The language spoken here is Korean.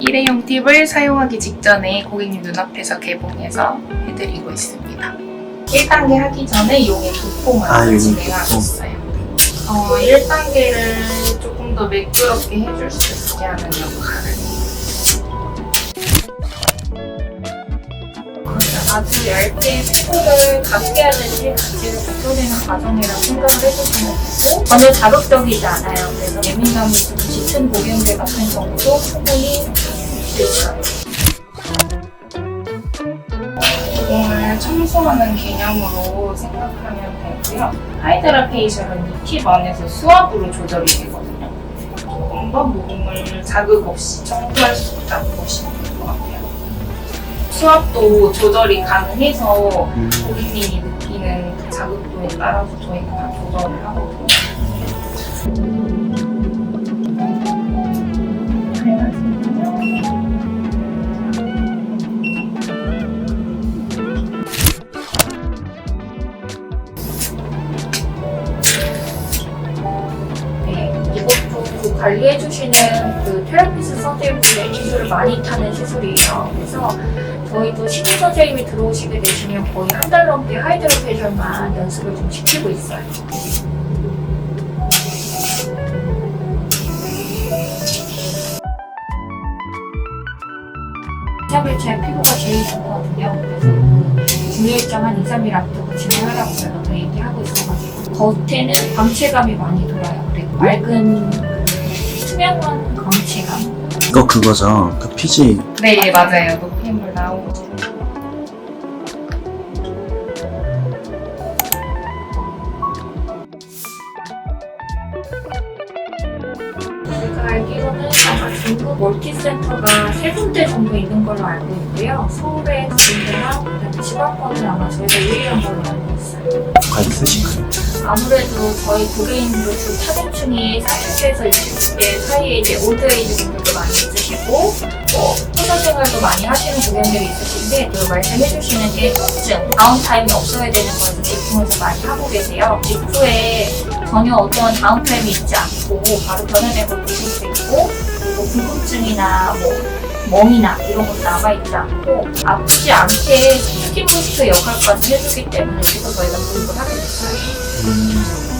일회용 팁을 사용하기 직전에 고객님 눈앞에서 개봉해서 해드리고 있습니다. 1단계 하기 전에 용의 도포만 아. 있어요. 어, 1단계를 조금 더 매끄럽게 해줄 수 있게 하는 역할을 아주 얇게 피부를 각게 하듯이 각질을 벗겨내는 과정이라고 생각을 해주시면 되고 전혀 자극적이지 않아요. 그래서 예민감이 좀 짙은 고객들 같은 경우도 충분히 모공을 청소하는 개념으로 생각하면 되고요. 하이드라 페이셜은 이팁 안에서 수압으로 조절이 되거든요. 조금 더 모공을 자극 없이 청소할 수 있다고 보시면 될 것 같아요. 수압도 조절이 가능해서 음. 고객님이 느끼는 그 자극도에 따라서 저희가 다 조절을 하거든요. 관리해 주시는 그 테라피스 선생님들의 기술을 많이 타는 시술이에요. 그래서 저희도 신입 선생님이 들어오시게 되시면 거의 한 달 넘게 하이드로 페이셜만 연습을 좀 시키고 있어요. 시작을 제 피부가 제일 좋거든요. 그래서 중요 일정 한 2, 3일 앞두고 진행하라고 또 얘기하고 있어가지고 겉에는 광채감이 많이 돌아요. 그리고 맑은 투명한 광채감. 이거 그거죠. 그 피지. 네, 맞아요. 노폐물 나오고. 제가 알기로는 아마 중국 멀티센터가 세 군데 정도 있는 걸로 알고 있고요. 서울에 두 군데랑 그다음에 지방권은 아마 저희가 유일한 걸로 알고 있어요. 가 있으신가요? 아무래도 저희 고객님들 주 타겟층이 40대에서 60대 사이에 이제 올드에이지 분들도 많이 있으시고 뭐 회사 생활도 많이 하시는 고객님들이 있으신데 또 말씀해주시는 게 통증, 다운타임이 없어야 되는 제품을 좀 많이 하고 계세요. 직후에 전혀 어떤 다운타임이 있지 않고 바로 변화되고 보실 수 있고 그리고 궁금증이나 뭐 멍이나 이런 것도 남아있지 않고 아프지 않게 스킨 부스트 역할까지 해주기 때문에 그래서 저희가 구입을 하게 됐어요. 음.